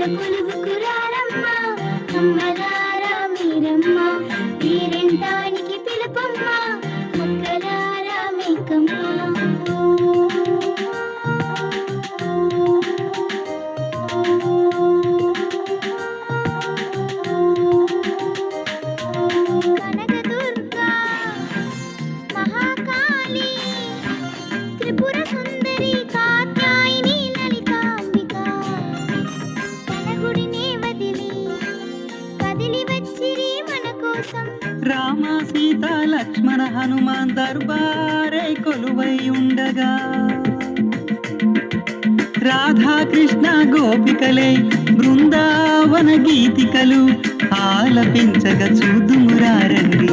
బొమ్మల కొలువుకు రారమ్మ అమ్మలారా మీరమ్మ పేరెంటానికి పిలుపమ్మ మొక్కలారా మేకమ్మ. కనకదుర్గా రామ సీత లక్ష్మణ హనుమాన్ దర్బారే కొలువై ఉండగా. రాధాకృష్ణ గోపికలే బృందావన గీతికలు ఆలపించగా చూదుమురారండి.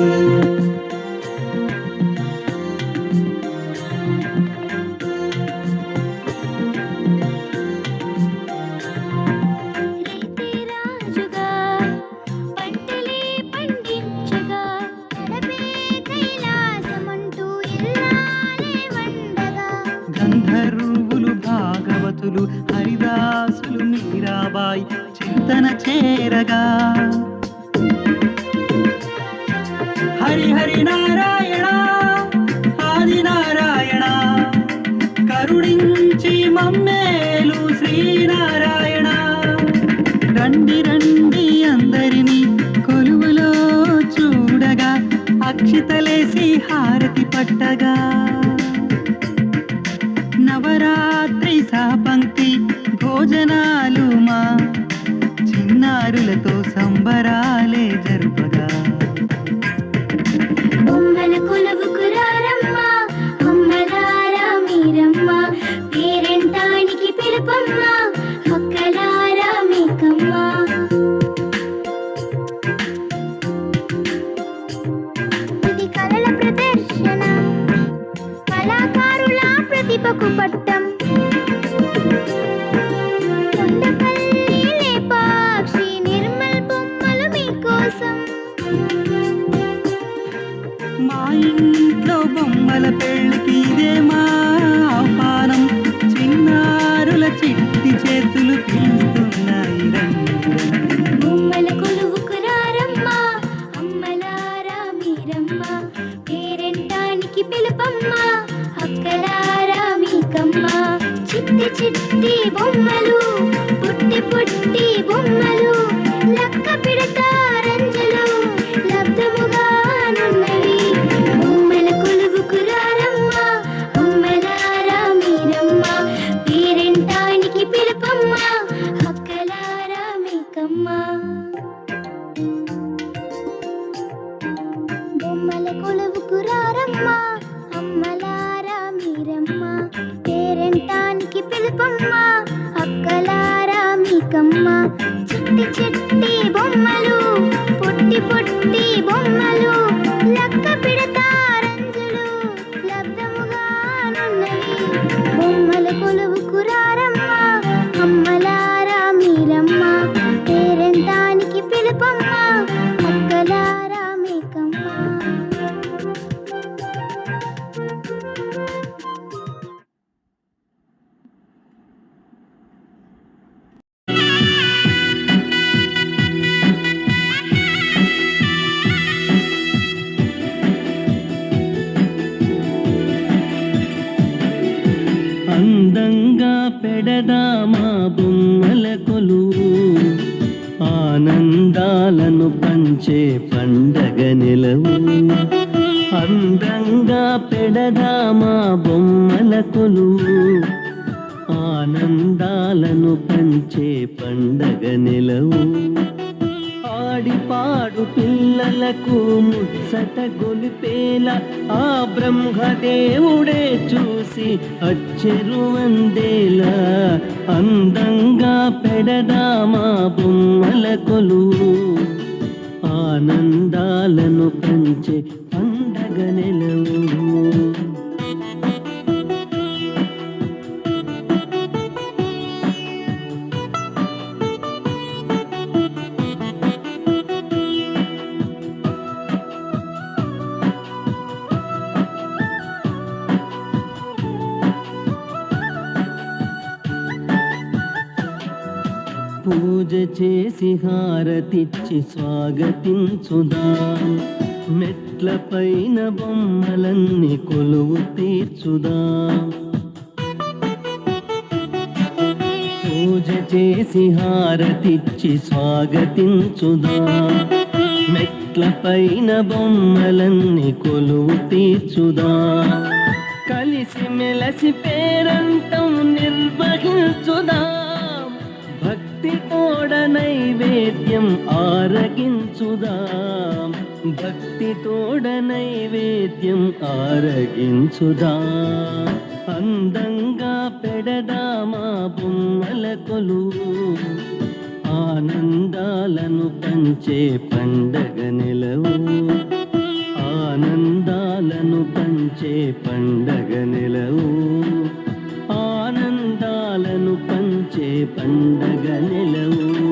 భాగవతులు హరిదాసులు మీరాబాయి చింతన చేరగా. హరి హరి నారాయణ ఆది నారాయణ కరుణించి మమ్మేలు శ్రీనారాయణ. రండి రండి అందరినీ కొలువులో చూడగా అక్షితలేసి హారతి పట్టగా. భోజనాలు మా చిన్నారులతో సంబరాలే జరుపగా. బొమ్మల కొలువుకు రారమ్మ అమ్మలారా మీరమ్మ పేరెంటానికి పిలుపమ్మ ఇది కళల ప్రదర్శన కళాకారుల ప్రతిభకు పట్టం. ఇంట్లో బొమ్మల పెళ్ళికి ఇదే మా ఆహ్వానం. చిన్నారుల చిట్టి చేతులు పిలుస్తున్నాయి బొమ్మల కొలువుకు అమ్మలారా మీరమ్మ. పేరెంటానికి పిలుపమ్మ అక్కలారా మీకమ్మ. చిట్టి చిట్టి బొమ్మలు పుట్టి పుట్టి బొమ్మలు. మీకమ్మ బొమ్మల కొలువుకు రారమ్మ అమ్మలారా మీరమ్మ. పేరెంటానికి పిలుపమ్మ అక్కలారా మీకమ్మ. చిట్టి చిట్టి బొమ్మలు పొట్టి పొట్టి బొమ్మలు లక్క పిడతారంజులు లబ్ధముగా నున్నవి బొమ్మల కొలువుకు రా పెడదామా బొమ్మల కొలువు? ఆనందాలను పంచే పండగ నిలవు. అందంగా పెడదామా బొమ్మల కొలువు? ఆనందాలను పంచే పండగ నిలవు. పాడి పాడు పిల్లలకు ముచ్చట గొలిపేల ఆ బ్రహ్మదేవుడే చూసి అచ్చెరు వందేలా అందంగా పెడదామా బొమ్మల కొలు. ఆనందాలను పంచే పండగ నెలవు. పూజ చేసి హారతిచ్చి స్వాగతించుదా. మెట్ల పైన బొమ్మలన్నీ కొలువు తీర్చుదా. పూజ చేసి హారతిచ్చి స్వాగతించుదా. మెట్ల పైన బొమ్మలన్నీ కొలువు తీర్చుదా. కలిసి మెలసి పేరంతం నిర్వహించుదా. భక్తి తోడ నైవేద్యం ఆరగించుదాం. భక్తి తోడ నైవేద్యం ఆరగించుదాం. అందంగా పెడదామా బొమ్మల కొలువు ఆనందాలను పంచే పండగ నెలవు. ఆనందాలను పంచే పండగ నెలవు. పండగ నెలవు.